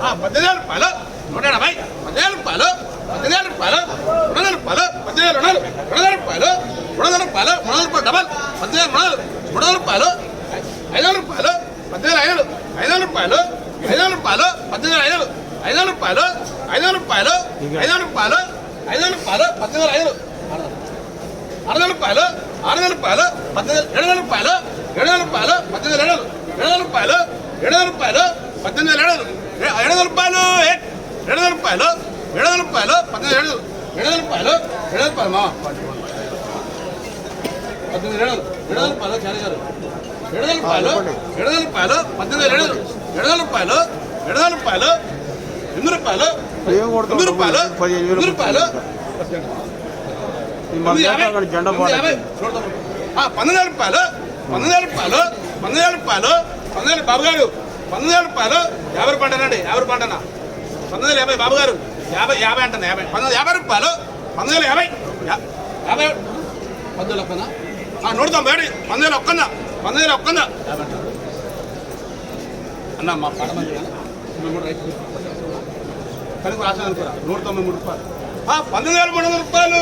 ఆ, పద్దెనిమిది రూపాయలు నూట ఎనభై పద్దెనిమిది రూపాయలు పద్దెనిమిది రూపాయలు రెండు వందల రూపాయలు పద్దెనిమిది రుణాలు రెండు వందల రూపాయలు మూడు వందల రూపాయలు మూడు వందల రూపాయలు డబల్ పద్దెనిమిది రుణాలు మూడు వందల రూపాయలు ఐదు వందల రూపాయలు పద్దెనిమిది ఐదు ఐదు వందల రూపాయలు ఐదు వందల రూపాయలు పద్దెనిమిది ఐదు ఐదు వందల రూపాయలు ఐదు వందల రూపాయలు ఐదు వందల రూపాయలు ఐదు వందల రూపాయలు పద్దెనిమిది ఐదు ఆరు వందల రూపాయలు ఆరు వందల రూపాయలు పద్దెనిమిది ఏడు వందల రూపాయలు ఏడు వందల రూపాయలు పద్దెనిమిది ఏడు ఏడు వందల రూపాయలు ఏడు వందల రూపాయలు పద్దెనిమిది ఏడు వందలు ఏడు వందల రూపాయలు ఏ- ఏడు వందల రూపాయలు ఏడు వందల రూపాయలు పద్దెనిమిది ఏడు ఏడు వందల రూపాయలు ఏడు వందల రూపాయలు మా పద్దెనిమిది ఏడు వందలు ఏడు వందల రూపాయలు చారి గారు ఏడు వందల రూపాయలు ఏడు వందల రూపాయలు పద్దెనిమిది ఏడు వందలు ఏడు వందల రూపాయలు ఏడు వందల రూపాయలు ఎనిమిది రూపాయలు ఏం కొడతావు? ఎనిమిది రూపాయలు పదిహేను వేలు ఎనిమిది రూపాయలు ఈ మన దాకా అక్కడ జెండా పాడే పంతొమ్మిది వేల రూపాయలు పంతొమ్మిది వేల రూపాయలు పంతొమ్మిది వేల రూపాయలు పంతొమ్మిది వేల బాబు గారు పంతొమ్మిది వేల రూపాయలు యాభై రూపాయలు అండి యాభై రూపాయలు పంతొమ్మిది వేల యాభై బాబు గారు యాభై యాభై అంటాను యాభై. పంతొమ్మిది యాభై రూపాయలు పంతొమ్మిది వేల యాభై యా- యాభై. పంతొమ్మిది వేల ఒక్కనా? నూట తొంభై ఏడు పంతొమ్మిది వేల ఒక్కందా పంతొమ్మిది వేల ఒక్కందా యాభై అంట అన్న మా పాట మంది మేము కూడా రైతు కనుక రాశాను అనుకోరా నూట తొంభై మూడు రూపాయలు. పంతొమ్మిది వేల మూడు వందల రూపాయలు